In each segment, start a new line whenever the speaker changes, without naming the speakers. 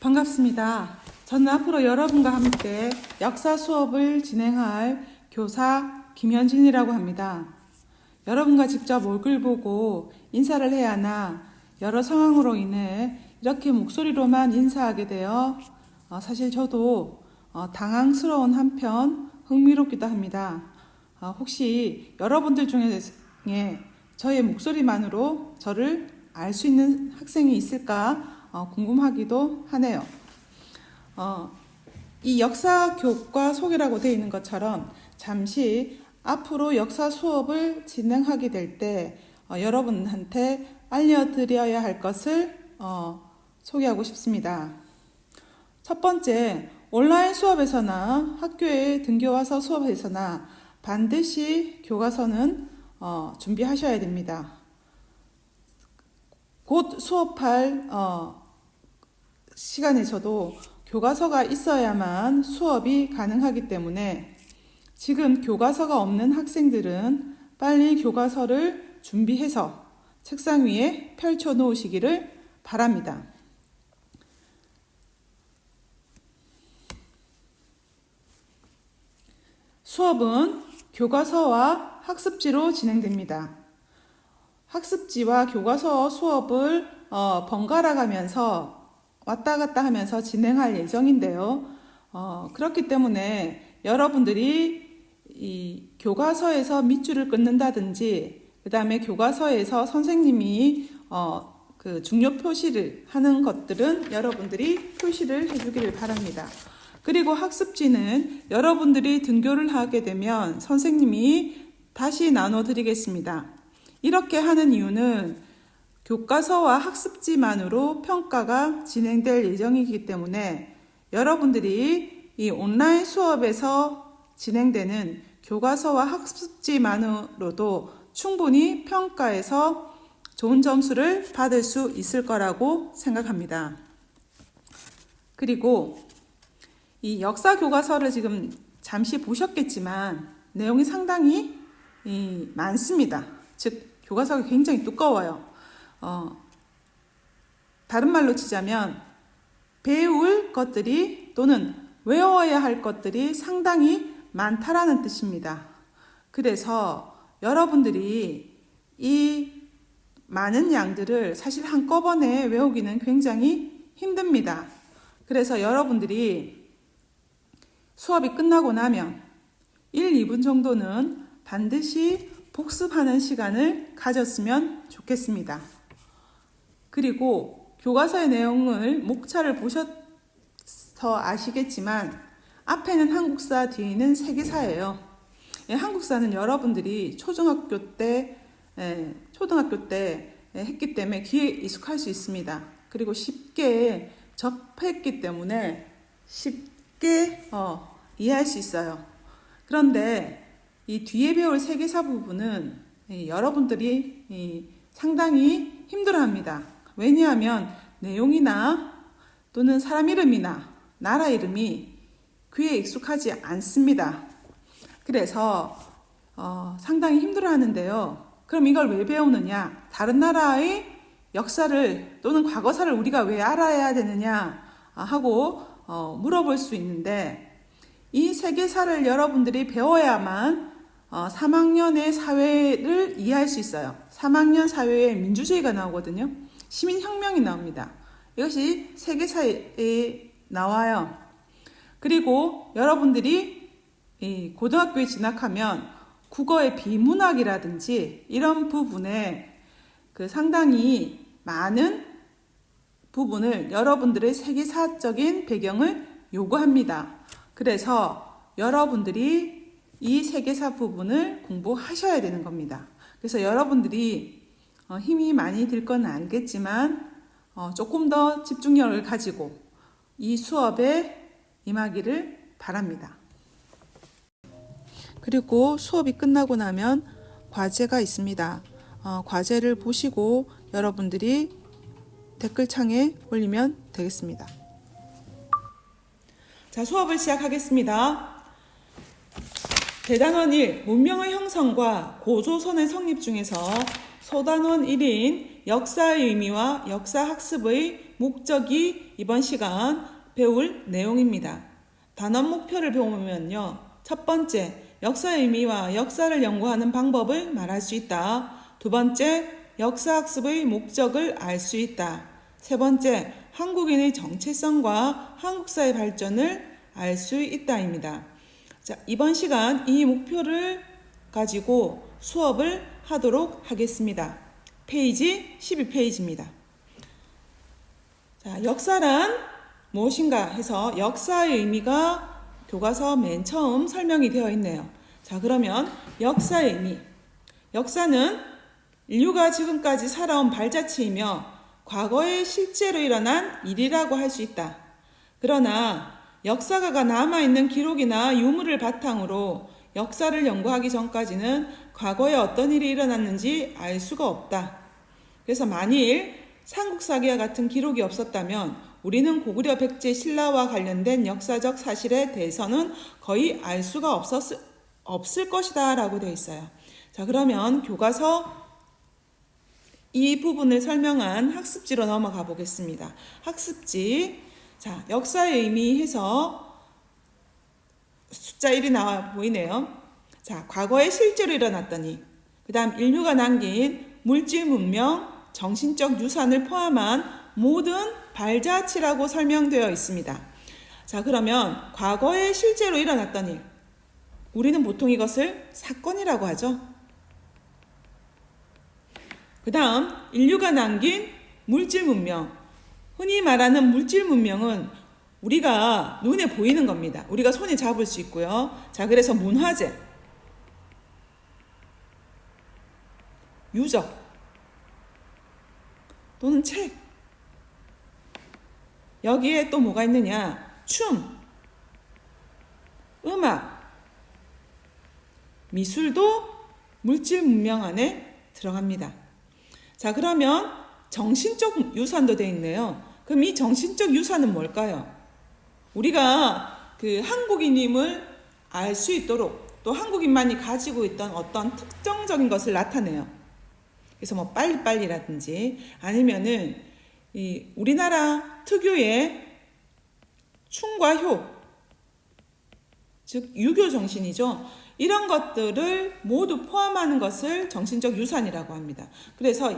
반갑습니다. 저는 앞으로 여러분과 함께 역사 수업을 진행할 교사 김현진이라고 합니다. 여러분과 직접 얼굴 보고 인사를 해야 하나 여러 상황으로 인해 이렇게 목소리로만 인사하게 되어 어, 사실 저도 어, 당황스러운 한편 흥미롭기도 합니다. 어, 혹시 여러분들 중에 저의 목소리만으로 저를 알 수 있는 학생이 있을까 어, 궁금하기도 하네요. 어, 이 역사 교과 소개라고 되어 있는 것처럼 잠시 앞으로 역사 수업을 진행하게 될때 어, 여러분한테 알려드려야 할 것을 어, 소개하고 싶습니다. 첫 번째, 온라인 수업에서나 학교에 등교와서 수업에서나 반드시 교과서는 어, 준비하셔야 됩니다. 곧 수업할 어, 시간에서도 교과서가 있어야만 수업이 가능하기 때문에 지금 교과서가 없는 학생들은 빨리 교과서를 준비해서 책상 위에 펼쳐 놓으시기를 바랍니다. 수업은 교과서와 학습지로 진행됩니다. 학습지와 교과서 수업을 어, 번갈아 가면서 왔다 갔다 하면서 진행할 예정인데요. 어, 그렇기 때문에 여러분들이 이 교과서에서 밑줄을 끊는다든지, 그 다음에 교과서에서 선생님이 어, 그 중요 표시를 하는 것들은 여러분들이 표시를 해주기를 바랍니다. 그리고 학습지는 여러분들이 등교를 하게 되면 선생님이 다시 나눠드리겠습니다. 이렇게 하는 이유는 교과서와 학습지만으로 평가가 진행될 예정이기 때문에 여러분들이 이 온라인 수업에서 진행되는 교과서와 학습지만으로도 충분히 평가해서 좋은 점수를 받을 수 있을 거라고 생각합니다. 그리고 이 역사 교과서를 지금 잠시 보셨겠지만 내용이 상당히 많습니다. 즉 교과서가 굉장히 두꺼워요. 어, 다른 말로 치자면 배울 것들이 또는 외워야 할 것들이 상당히 많다라는 뜻입니다. 그래서 여러분들이 이 많은 양들을 사실 한꺼번에 외우기는 굉장히 힘듭니다. 그래서 여러분들이 수업이 끝나고 나면 1, 2분 정도는 반드시 복습하는 시간을 가졌으면 좋겠습니다. 그리고 교과서의 내용을 목차를 보셔서 아시겠지만 앞에는 한국사, 뒤에는 세계사예요. 예, 한국사는 여러분들이 초등학교 때, 예, 초등학교 때 했기 때문에 귀에 익숙할 수 있습니다. 그리고 쉽게 접했기 때문에 쉽게 어, 이해할 수 있어요. 그런데 이 뒤에 배울 세계사 부분은 여러분들이 상당히 힘들어합니다. 왜냐하면 내용이나 또는 사람 이름이나 나라 이름이 귀에 익숙하지 않습니다. 그래서 어, 상당히 힘들어 하는데요. 그럼 이걸 왜 배우느냐? 다른 나라의 역사를 또는 과거사를 우리가 왜 알아야 되느냐 하고 어, 물어볼 수 있는데 이 세계사를 여러분들이 배워야만 어, 3학년의 사회를 이해할 수 있어요. 3학년 사회에 민주주의가 나오거든요. 시민혁명이 나옵니다. 이것이 세계사에 나와요. 그리고 여러분들이 고등학교에 진학하면 국어의 비문학이라든지 이런 부분에 그 상당히 많은 부분을 여러분들의 세계사적인 배경을 요구합니다. 그래서 여러분들이 이 세계사 부분을 공부하셔야 되는 겁니다. 그래서 여러분들이 어, 힘이 많이 들 건 알겠지만 어, 조금 더 집중력을 가지고 이 수업에 임하기를 바랍니다. 그리고 수업이 끝나고 나면 과제가 있습니다. 어, 과제를 보시고 여러분들이 댓글창에 올리면 되겠습니다. 자, 수업을 시작하겠습니다. 대단원 1, 문명의 형성과 고조선의 성립 중에서 소단원 1인 역사의 의미와 역사학습의 목적이 이번 시간 배울 내용입니다. 단원 목표를 배우면요. 첫 번째, 역사의 의미와 역사를 연구하는 방법을 말할 수 있다. 두 번째, 역사학습의 목적을 알 수 있다. 세 번째, 한국인의 정체성과 한국사의 발전을 알 수 있다입니다. 자, 이번 시간 이 목표를 가지고 수업을 하도록 하겠습니다. 페이지 12페이지입니다. 자, 역사란 무엇인가 해서 역사의 의미가 교과서 맨 처음 설명이 되어 있네요. 자, 그러면 역사의 의미. 역사는 인류가 지금까지 살아온 발자취이며 과거에 실제로 일어난 일이라고 할 수 있다. 그러나 역사가가 남아있는 기록이나 유물을 바탕으로 역사를 연구하기 전까지는 과거에 어떤 일이 일어났는지 알 수가 없다. 그래서 만일 삼국사기와 같은 기록이 없었다면 우리는 고구려 백제 신라와 관련된 역사적 사실에 대해서는 거의 알 수가 없었, 없을 것이다 라고 되어 있어요. 자, 그러면 교과서 이 부분을 설명한 학습지로 넘어가 보겠습니다. 학습지. 자, 역사의 의미 해서 숫자 1이 나와 보이네요. 자, 과거에 실제로 일어났더니, 그 다음 인류가 남긴 물질 문명, 정신적 유산을 포함한 모든 발자취라고 설명되어 있습니다. 자, 그러면 과거에 실제로 일어났던 일. 우리는 보통 이것을 사건이라고 하죠. 그 다음, 인류가 남긴 물질 문명. 흔히 말하는 물질 문명은 우리가 눈에 보이는 겁니다. 우리가 손에 잡을 수 있고요. 자, 그래서 문화재, 유적, 또는 책. 여기에 또 뭐가 있느냐? 춤, 음악, 미술도 물질 문명 안에 들어갑니다. 자, 그러면 정신적 유산도 돼 있네요. 그럼 이 정신적 유산은 뭘까요? 우리가 그 한국인임을 알 수 있도록 또 한국인만이 가지고 있던 어떤 특정적인 것을 나타내요. 그래서 뭐 빨리빨리라든지 아니면은 이 우리나라 특유의 충과 효, 즉 유교 정신이죠. 이런 것들을 모두 포함하는 것을 정신적 유산이라고 합니다. 그래서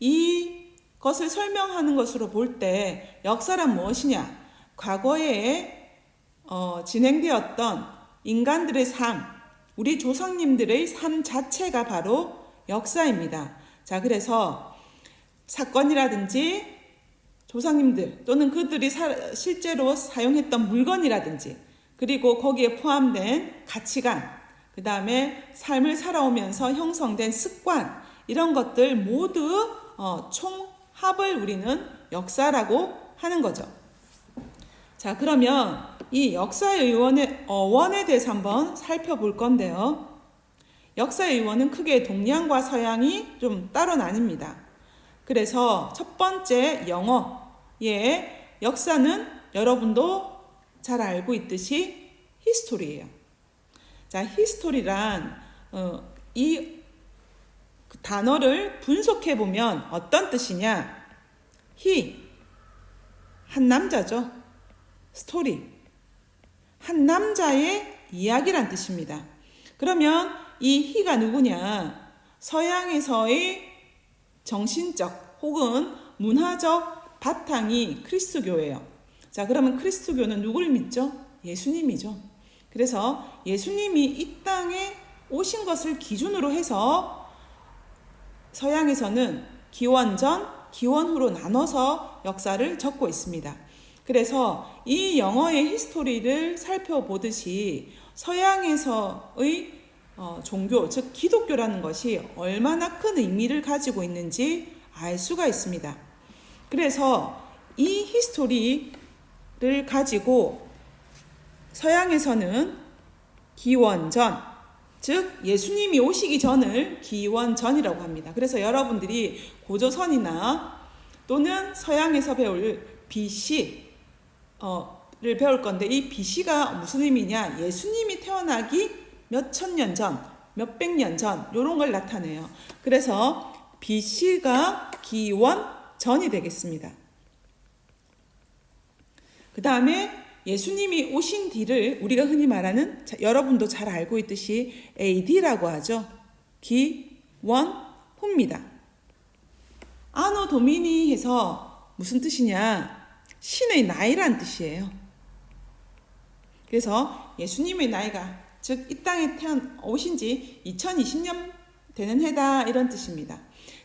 이 것을 설명하는 것으로 볼 때 역사란 무엇이냐? 과거에 어, 진행되었던 인간들의 삶, 우리 조상님들의 삶 자체가 바로 역사입니다. 자, 그래서 사건이라든지 조상님들 또는 그들이 사, 실제로 사용했던 물건이라든지 그리고 거기에 포함된 가치관, 그 다음에 삶을 살아오면서 형성된 습관, 이런 것들 모두 어, 총 합을 우리는 역사라고 하는 거죠. 자, 그러면 이 역사의 의원의 어원에 대해서 한번 살펴볼 건데요. 역사의 의원은 크게 동양과 서양이 좀 따로 나뉩니다. 그래서 첫 번째 영어의 역사는 여러분도 잘 알고 있듯이 히스토리예요. 자, 히스토리란 어, 이 단어를 분석해 보면 어떤 뜻이냐? 히, 한 남자죠. 스토리, 한 남자의 이야기란 뜻입니다. 그러면 이 희가 누구냐? 서양에서의 정신적 혹은 문화적 바탕이 크리스토교예요. 자, 그러면 크리스토교는 누굴 믿죠? 예수님이죠. 그래서 예수님이 이 땅에 오신 것을 기준으로 해서 서양에서는 기원전, 기원후로 나눠서 역사를 적고 있습니다. 그래서 이 영어의 히스토리를 살펴보듯이 서양에서의 어, 종교, 즉 기독교라는 것이 얼마나 큰 의미를 가지고 있는지 알 수가 있습니다. 그래서 이 히스토리를 가지고 서양에서는 기원전, 즉 예수님이 오시기 전을 기원전이라고 합니다. 그래서 여러분들이 고조선이나 또는 서양에서 배울 BC 를 배울 건데 이 BC가 무슨 의미냐? 예수님이 태어나기 몇 천 년 전, 몇 백 년 전, 요런 걸 나타내요. 그래서 BC가 기원 전이 되겠습니다. 그 다음에 예수님이 오신 뒤를 우리가 흔히 말하는 자, 여러분도 잘 알고 있듯이 AD라고 하죠. 기, 원, 후입니다. 아노 도미니 해서 무슨 뜻이냐? 신의 나이란 뜻이에요. 그래서 예수님의 나이가 즉 이 땅에 태어난 오신 지 2020년 되는 해다 이런 뜻입니다.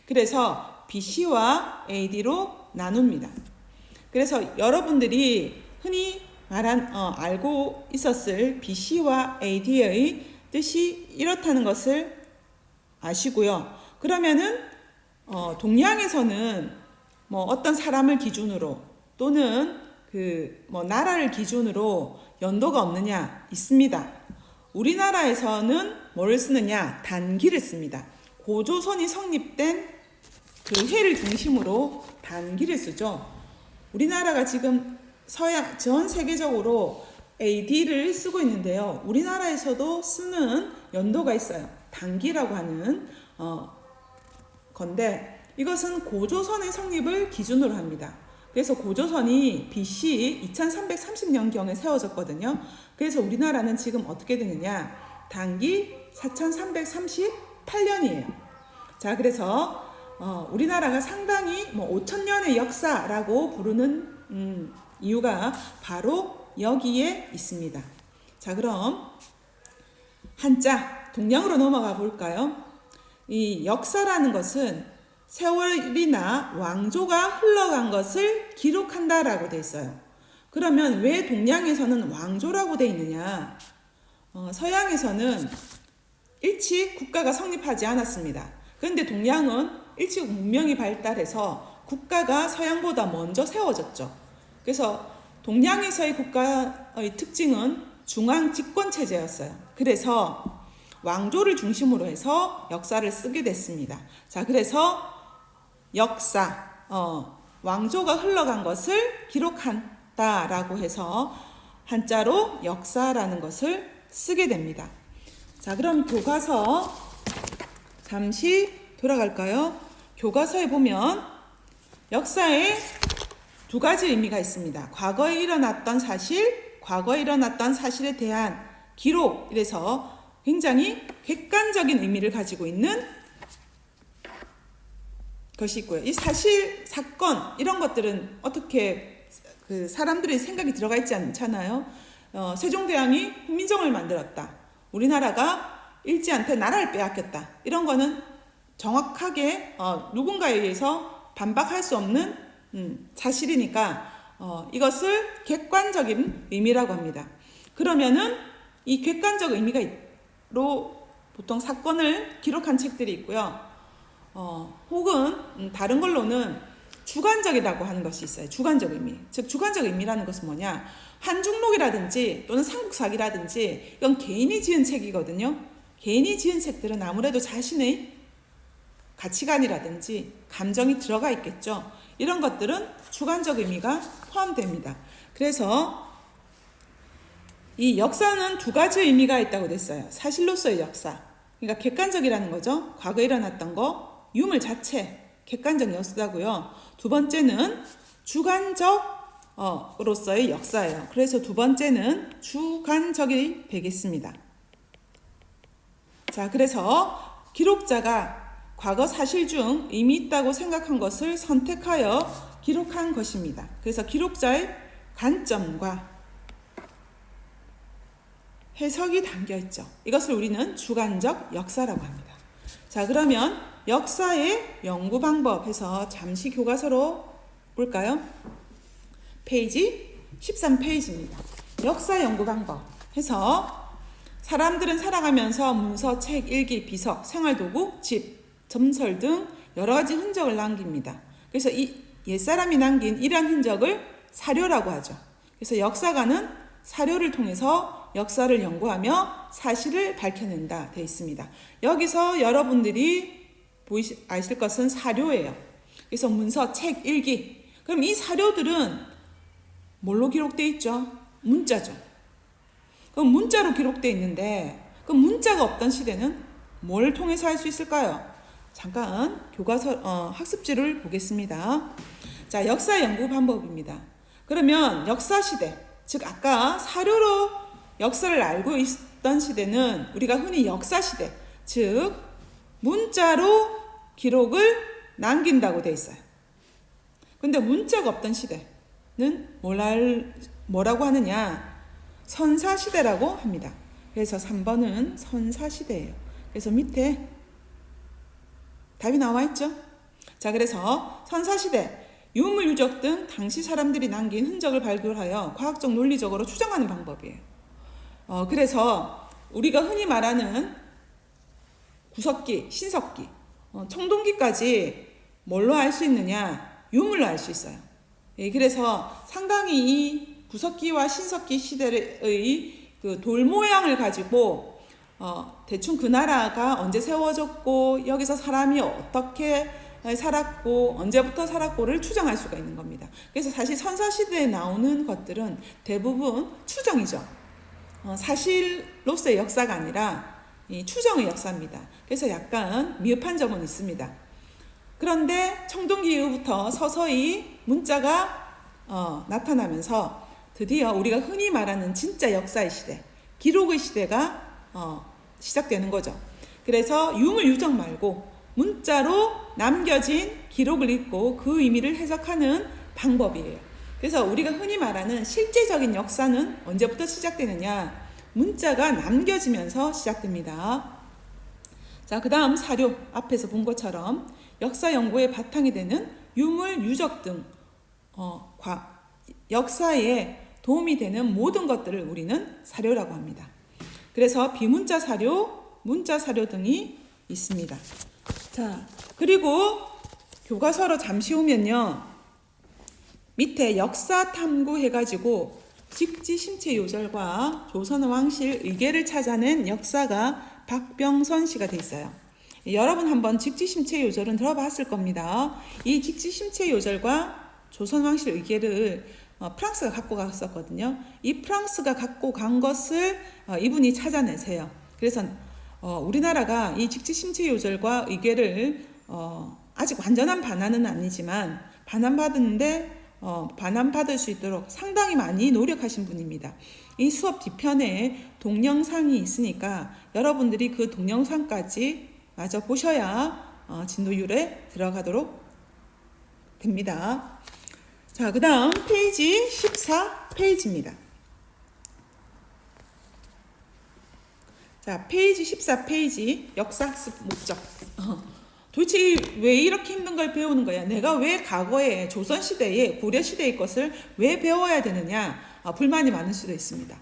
그래서 BC와 AD로 나눕니다. 그래서 여러분들이 흔히 말한 어, 알고 있었을 BC와 AD의 뜻이 이렇다는 것을 아시고요. 그러면은 어, 동양에서는 뭐 어떤 사람을 기준으로 또는 그 뭐 나라를 기준으로 연도가 없느냐 있습니다. 우리나라에서는 뭐를 쓰느냐 단기를 씁니다. 고조선이 성립된 그 해를 중심으로 단기를 쓰죠. 우리나라가 지금 서양 전 세계적으로 AD를 쓰고 있는데요. 우리나라에서도 쓰는 연도가 있어요. 단기라고 하는 어, 건데 이것은 고조선의 성립을 기준으로 합니다. 그래서 고조선이 BC 2330년경에 세워졌거든요. 그래서 우리나라는 지금 어떻게 되느냐? 단기 4338년이에요. 자, 그래서 어, 우리나라가 상당히 뭐 5천년의 역사라고 부르는 음, 이유가 바로 여기에 있습니다. 자, 그럼 한자 동양으로 넘어가 볼까요? 이 역사라는 것은 세월이나 왕조가 흘러간 것을 기록한다라고 돼 있어요. 그러면 왜 동양에서는 왕조라고 돼 있느냐? 어, 서양에서는 일찍 국가가 성립하지 않았습니다. 그런데 동양은 일찍 문명이 발달해서 국가가 서양보다 먼저 세워졌죠. 그래서 동양에서의 국가의 특징은 중앙 집권 체제였어요. 그래서 왕조를 중심으로 해서 역사를 쓰게 됐습니다. 자, 그래서 역사, 어, 왕조가 흘러간 것을 기록한다라고 해서 한자로 역사라는 것을 쓰게 됩니다. 자, 그럼 교과서 잠시 돌아갈까요? 교과서에 보면 역사에 두 가지 의미가 있습니다. 과거에 일어났던 사실, 과거에 일어났던 사실에 대한 기록, 이래서 굉장히 객관적인 의미를 가지고 있는 것이 있고요. 이 사실, 사건 이런 것들은 어떻게 그 사람들의 생각이 들어가 있지 않잖아요. 어, 세종대왕이 훈민정을 만들었다. 우리나라가 일제한테 나라를 빼앗겼다. 이런 거는 정확하게 어, 누군가에 의해서 반박할 수 없는 음, 사실이니까 어, 이것을 객관적인 의미라고 합니다. 그러면은 이 객관적 의미가로 보통 사건을 기록한 책들이 있고요. 어, 혹은 음, 다른 걸로는 주관적이라고 하는 것이 있어요. 주관적 의미. 즉 주관적 의미라는 것은 뭐냐? 한중록이라든지 또는 삼국사기라든지 이건 개인이 지은 책이거든요. 개인이 지은 책들은 아무래도 자신의 가치관이라든지 감정이 들어가 있겠죠. 이런 것들은 주관적 의미가 포함됩니다. 그래서 이 역사는 두 가지 의미가 있다고 됐어요. 사실로서의 역사. 그러니까 객관적이라는 거죠. 과거에 일어났던 거, 유물 자체, 객관적 역사고요. 두 번째는 주관적으로서의 역사예요. 그래서 두 번째는 주관적이 되겠습니다. 자, 그래서 기록자가 과거 사실 중 의미 있다고 생각한 것을 선택하여 기록한 것입니다. 그래서 기록자의 관점과 해석이 담겨 있죠. 이것을 우리는 주관적 역사라고 합니다. 자, 그러면 역사의 연구 방법 해서 잠시 교과서로 볼까요? 페이지 13페이지입니다. 역사 연구 방법 해서 사람들은 살아가면서 문서, 책, 일기, 비석, 생활도구, 집, 점설 등 여러 가지 흔적을 남깁니다. 그래서 이 옛사람이 남긴 이러한 흔적을 사료라고 하죠. 그래서 역사가는 사료를 통해서 역사를 연구하며 사실을 밝혀낸다 되어 있습니다. 여기서 여러분들이 보이시, 아실 것은 사료예요. 그래서 문서, 책, 일기. 그럼 이 사료들은 뭘로 기록되어 있죠? 문자죠. 그럼 문자로 기록되어 있는데 그 문자가 없던 시대는 뭘 통해서 할 수 있을까요? 잠깐 교과서 어, 학습지를 보겠습니다. 자, 역사 연구 방법입니다. 그러면 역사 시대, 즉 아까 사료로 역사를 알고 있던 시대는 우리가 흔히 역사 시대, 즉 문자로 기록을 남긴다고 돼 있어요. 근데 문자가 없던 시대는 뭐랄, 뭐라고 하느냐? 선사 시대라고 합니다. 그래서 3번은 선사 시대예요. 그래서 밑에 답이 나와 있죠? 자, 그래서 선사 시대 유물 유적 등 당시 사람들이 남긴 흔적을 발굴하여 과학적 논리적으로 추정하는 방법이에요. 어, 그래서 우리가 흔히 말하는 구석기, 신석기, 어, 청동기까지 뭘로 알 수 있느냐? 유물로 알 수 있어요. 예, 그래서 상당히 이 구석기와 신석기 시대의 그 돌 모양을 가지고 어, 대충 그 나라가 언제 세워졌고 여기서 사람이 어떻게 살았고 언제부터 살았고를 추정할 수가 있는 겁니다. 그래서 사실 선사 시대에 나오는 것들은 대부분 추정이죠. 어, 사실로서의 역사가 아니라 이 추정의 역사입니다. 그래서 약간 미흡한 점은 있습니다. 그런데 청동기 이후부터 서서히 문자가 어, 나타나면서 드디어 우리가 흔히 말하는 진짜 역사의 시대, 기록의 시대가 어, 시작되는 거죠. 그래서 유물 유적 말고 문자로 남겨진 기록을 읽고 그 의미를 해석하는 방법이에요. 그래서 우리가 흔히 말하는 실제적인 역사는 언제부터 시작되느냐? 문자가 남겨지면서 시작됩니다. 자, 그 다음 사료, 앞에서 본 것처럼 역사 연구의 바탕이 되는 유물, 유적 등, 어, 과, 역사에 도움이 되는 모든 것들을 우리는 사료라고 합니다. 그래서 비문자 사료, 문자 사료 등이 있습니다. 자, 그리고 교과서로 잠시 오면요. 밑에 역사 탐구 해가지고 직지 심체 요절과 조선 왕실 의계를 찾아낸 역사가 박병선 씨가 돼 있어요. 여러분 한번 직지 심체 요절은 들어봤을 겁니다. 이 직지 심체 요절과 조선 왕실 의계를 어, 프랑스가 갖고 갔었거든요. 이 프랑스가 갖고 간 것을 어, 이분이 찾아내세요. 그래서 어, 우리나라가 이 직지 심체 요절과 의계를 어, 아직 완전한 반환은 아니지만 반환받는데 어, 반환받을 수 있도록 상당히 많이 노력하신 분입니다. 이 수업 뒤편에 동영상이 있으니까 여러분들이 그 동영상까지 마저 보셔야 어, 진도율에 들어가도록 됩니다. 자, 그 다음 페이지 14페이지입니다. 자, 페이지 14페이지 역사학습 목적. 어, 도대체 왜 이렇게 힘든 걸 배우는 거야? 내가 왜 과거에 조선시대에 고려시대의 것을 왜 배워야 되느냐? 어, 불만이 많을 수도 있습니다.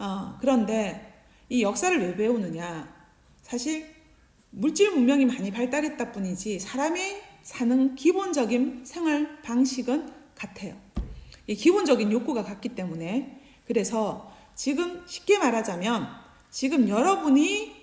어, 그런데 이 역사를 왜 배우느냐? 사실 물질 문명이 많이 발달했다 뿐이지 사람이 사는 기본적인 생활 방식은 같아요. 이 기본적인 욕구가 같기 때문에 그래서 지금 쉽게 말하자면 지금 여러분이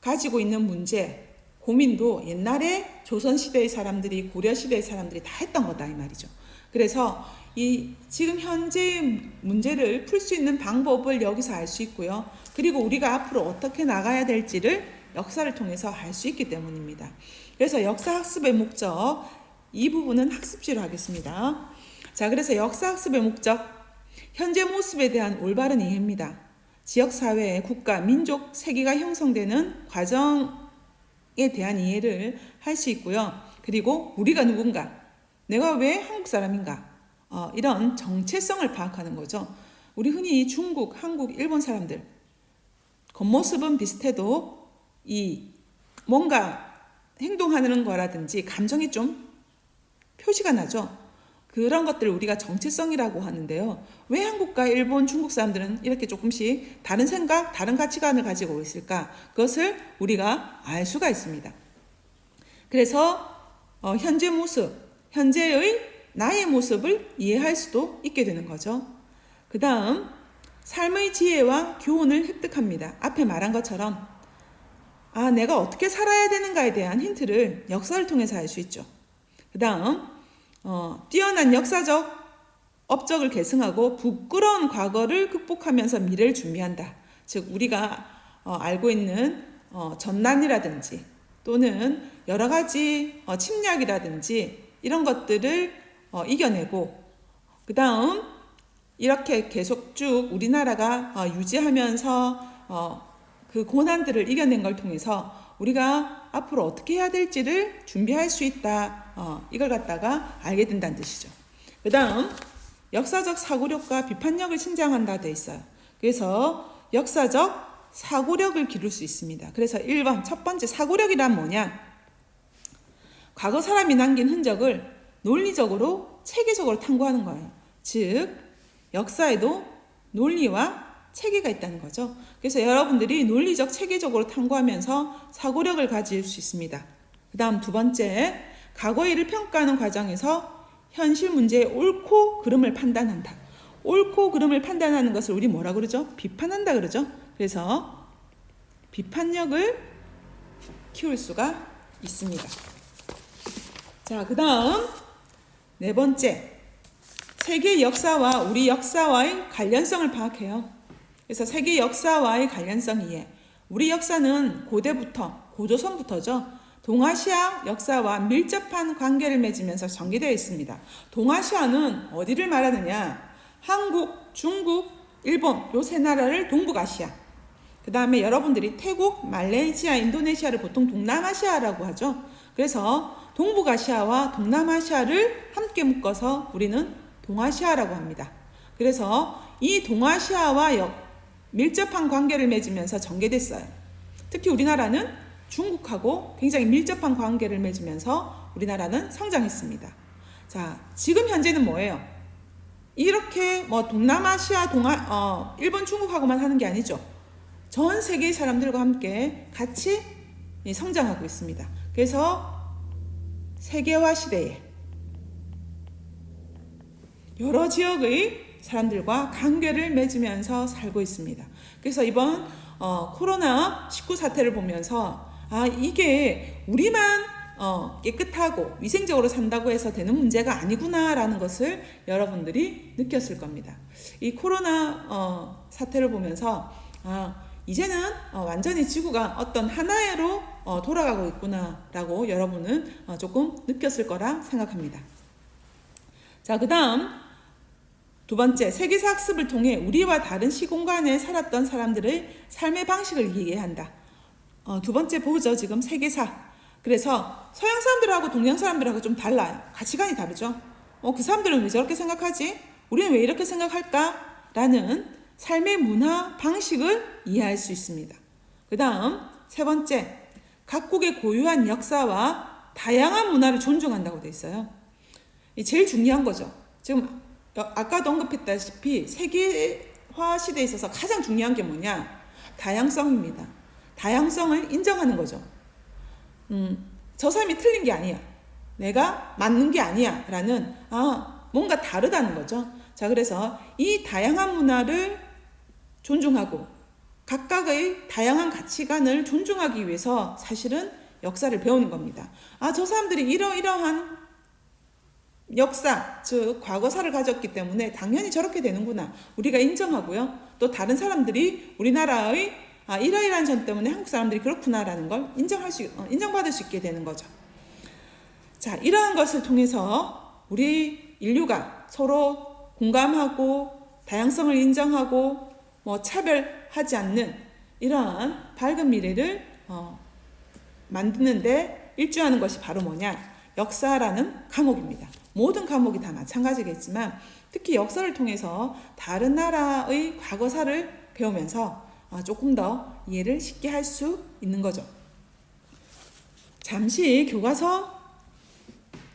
가지고 있는 문제, 고민도 옛날에 조선시대의 사람들이 고려시대의 사람들이 다 했던 거다 이 말이죠. 그래서 이 지금 현재의 문제를 풀 수 있는 방법을 여기서 알 수 있고요. 그리고 우리가 앞으로 어떻게 나가야 될지를 역사를 통해서 알 수 있기 때문입니다. 그래서 역사 학습의 목적 이 부분은 학습지로 하겠습니다. 자, 그래서 역사 학습의 목적 현재 모습에 대한 올바른 이해입니다. 지역 사회, 국가, 민족 세계가 형성되는 과정에 대한 이해를 할 수 있고요. 그리고 우리가 누군가, 내가 왜 한국 사람인가, 어, 이런 정체성을 파악하는 거죠. 우리 흔히 중국, 한국, 일본 사람들 겉모습은 비슷해도 이 뭔가 행동하는 거라든지 감정이 좀 표시가 나죠. 그런 것들을 우리가 정체성이라고 하는데요. 왜 한국과 일본, 중국 사람들은 이렇게 조금씩 다른 생각, 다른 가치관을 가지고 있을까? 그것을 우리가 알 수가 있습니다. 그래서 어, 현재 모습, 현재의 나의 모습을 이해할 수도 있게 되는 거죠. 그 다음, 삶의 지혜와 교훈을 획득합니다. 앞에 말한 것처럼, 아, 내가 어떻게 살아야 되는가에 대한 힌트를 역사를 통해서 알 수 있죠. 그 다음, 어, 뛰어난 역사적 업적을 계승하고 부끄러운 과거를 극복하면서 미래를 준비한다. 즉 우리가 어, 알고 있는 어, 전난이라든지 또는 여러 가지 어, 침략이라든지 이런 것들을 어, 이겨내고 그 다음 이렇게 계속 쭉 우리나라가 어, 유지하면서 어, 그 고난들을 이겨낸 걸 통해서 우리가 앞으로 어떻게 해야 될지를 준비할 수 있다. 어, 이걸 갖다가 알게 된다는 뜻이죠. 그 다음, 역사적 사고력과 비판력을 신장한다 돼 있어요. 그래서 역사적 사고력을 기를 수 있습니다. 그래서 1번, 첫 번째 사고력이란 뭐냐? 과거 사람이 남긴 흔적을 논리적으로 체계적으로 탐구하는 거예요. 즉, 역사에도 논리와 체계가 있다는 거죠. 그래서 여러분들이 논리적 체계적으로 탐구하면서 사고력을 가질 수 있습니다. 그 다음 두 번째, 과거 일을 평가하는 과정에서 현실 문제의 옳고 그름을 판단한다. 옳고 그름을 판단하는 것을 우리 뭐라 그러죠? 비판한다 그러죠. 그래서 비판력을 키울 수가 있습니다. 자, 그 다음 네 번째, 세계 역사와 우리 역사와의 관련성을 파악해요. 그래서 세계 역사와의 관련성 이해. 우리 역사는 고대부터 고조선부터죠. 동아시아 역사와 밀접한 관계를 맺으면서 전개되어 있습니다. 동아시아는 어디를 말하느냐? 한국, 중국, 일본 요 세 나라를 동북아시아. 그 다음에 여러분들이 태국, 말레이시아, 인도네시아를 보통 동남아시아라고 하죠. 그래서 동북아시아와 동남아시아를 함께 묶어서 우리는 동아시아라고 합니다. 그래서 이 동아시아와 역, 밀접한 관계를 맺으면서 전개됐어요. 특히 우리나라는 중국하고 굉장히 밀접한 관계를 맺으면서 우리나라는 성장했습니다. 자, 지금 현재는 뭐예요? 이렇게 뭐 동남아시아, 동아, 어, 일본, 중국하고만 하는 게 아니죠. 전 세계의 사람들과 함께 같이 성장하고 있습니다. 그래서 세계화 시대에 여러 지역의 사람들과 관계를 맺으면서 살고 있습니다. 그래서 이번 어, 코로나 19 사태를 보면서 아 이게 우리만 어, 깨끗하고 위생적으로 산다고 해서 되는 문제가 아니구나라는 것을 여러분들이 느꼈을 겁니다. 이 코로나 어, 사태를 보면서 아 이제는 어, 완전히 지구가 어떤 하나로 어, 돌아가고 있구나라고 여러분은 어, 조금 느꼈을 거라 생각합니다. 자, 그 다음 두 번째, 세계사 학습을 통해 우리와 다른 시공간에 살았던 사람들의 삶의 방식을 이해한다. 어, 두 번째 보죠, 지금 세계사. 그래서 서양 사람들하고 동양 사람들하고 좀 달라요. 가치관이 다르죠. 어, 그 사람들은 왜 저렇게 생각하지? 우리는 왜 이렇게 생각할까? 라는 삶의 문화 방식을 이해할 수 있습니다. 그 다음, 세 번째, 각국의 고유한 역사와 다양한 문화를 존중한다고 돼 있어요. 이 제일 중요한 거죠. 지금 아까도 언급했다시피 세계화 시대에 있어서 가장 중요한 게 뭐냐? 다양성입니다. 다양성을 인정하는 거죠. 음, 저 사람이 틀린 게 아니야. 내가 맞는 게 아니야. 라는, 아, 뭔가 다르다는 거죠. 자, 그래서 이 다양한 문화를 존중하고 각각의 다양한 가치관을 존중하기 위해서 사실은 역사를 배우는 겁니다. 아, 저 사람들이 이러이러한 역사, 즉 과거사를 가졌기 때문에 당연히 저렇게 되는구나. 우리가 인정하고요. 또 다른 사람들이 우리나라의 아, 이러이러한 점 때문에 한국 사람들이 그렇구나라는 걸 인정할 수, 어, 인정받을 수 있게 되는 거죠. 자, 이러한 것을 통해서 우리 인류가 서로 공감하고 다양성을 인정하고 뭐 차별하지 않는 이러한 밝은 미래를 어, 만드는데 일조하는 것이 바로 뭐냐? 역사라는 과목입니다. 모든 과목이 다 마찬가지겠지만 특히 역사를 통해서 다른 나라의 과거사를 배우면서 어, 조금 더 이해를 쉽게 할 수 있는 거죠. 잠시 교과서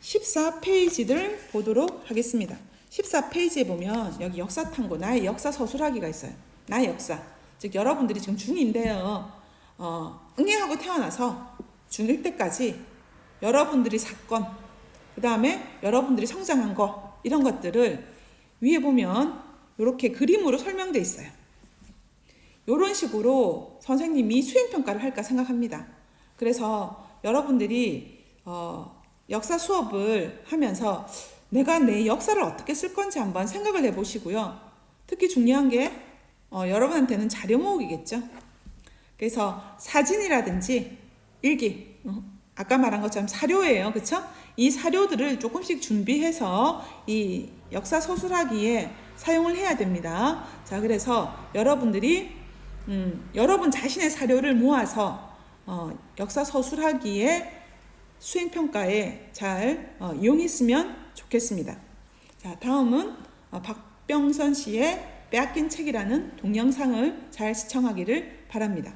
14페이지를 보도록 하겠습니다. 14페이지에 보면 여기 역사 탐구, 나의 역사 서술하기가 있어요. 나의 역사. 즉, 여러분들이 지금 중2인데요. 어, 응애하고 태어나서 중1 때까지 여러분들이 사건, 그 다음에 여러분들이 성장한 거, 이런 것들을 위에 보면 이렇게 그림으로 설명돼 있어요. 이런 식으로 선생님이 수행평가를 할까 생각합니다. 그래서 여러분들이 어, 역사 수업을 하면서 내가 내 역사를 어떻게 쓸 건지 한번 생각을 해보시고요. 특히 중요한 게 어, 여러분한테는 자료 모으기겠죠. 그래서 사진이라든지 일기, 어, 아까 말한 것처럼 사료예요. 그쵸? 이 사료들을 조금씩 준비해서 이 역사 서술하기에 사용을 해야 됩니다. 자, 그래서 여러분들이 음, 여러분 자신의 사료를 모아서 어, 역사 서술하기에 수행 평가에 잘 어, 이용했으면 좋겠습니다. 자, 다음은 어, 박병선 씨의 빼앗긴 책이라는 동영상을 잘 시청하기를 바랍니다.